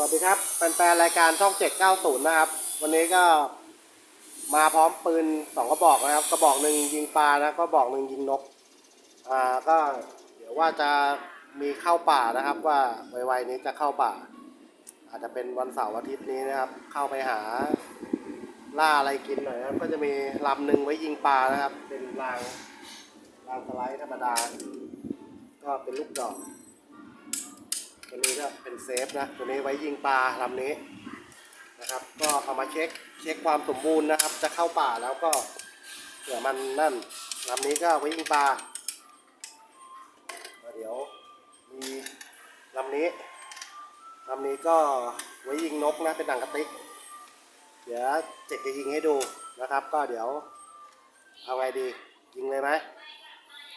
วัสดีครับแฟนๆรายการช่อง 790 นะครับ วันนี้ก็มาพร้อมปืนสองกระบอกนะครับ กระบอกหนึ่งยิงปลานะกระบอกหนึ่งยิงนก อ่าก็เดี๋ยวว่าจะมีเข้าป่านะครับ ว่าไวๆนี้จะเข้าป่า อาจจะเป็นวันเสาร์อาทิตย์นี้นะครับ เข้าไปหาล่าอะไรกินหน่อยนะครับ ก็จะมีลำหนึ่งไว้ยิงปลานะครับ เป็นรางรางสไลด์ธรรมดา ก็เป็นลูกดอก ตัวนี้ก็เป็นเซฟนะ ตัวนี้ไว้ยิงปลาลำนี้นะครับ ก็เอามาเช็คเช็คความสมบูรณ์นะครับ จะเข้าป่าแล้วก็เผื่อมันนั่นลำนี้ก็ไว้ยิงปลาเดี๋ยวมีลำนี้ลำนี้ก็ไว้ยิงนกนะเป็นหนังกระติก เดี๋ยวเจ็กจะยิงให้ดูนะครับ ก็เดี๋ยวเอาไงดียิงเลยไหม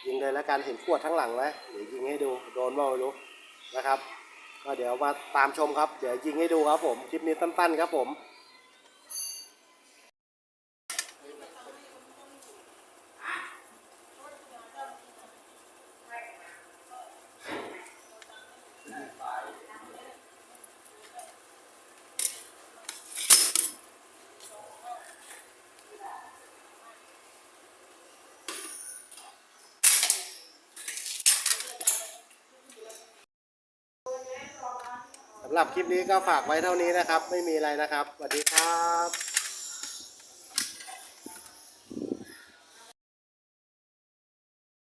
ยิงเลยแล้วกันเห็นขวดทั้งหลังไหมเดี๋ยวยิงให้ดูโดนบ้างไม่รู้นะครับ ก็เดี๋ยวมาตามชมครับ เดี๋ยวยิงให้ดูครับผม คลิปนี้สั้นๆครับผม สำหรับคลิปนี้ก็ฝากไว้เท่านี้นะครับ ไม่มีอะไรนะครับสวัสดีครับ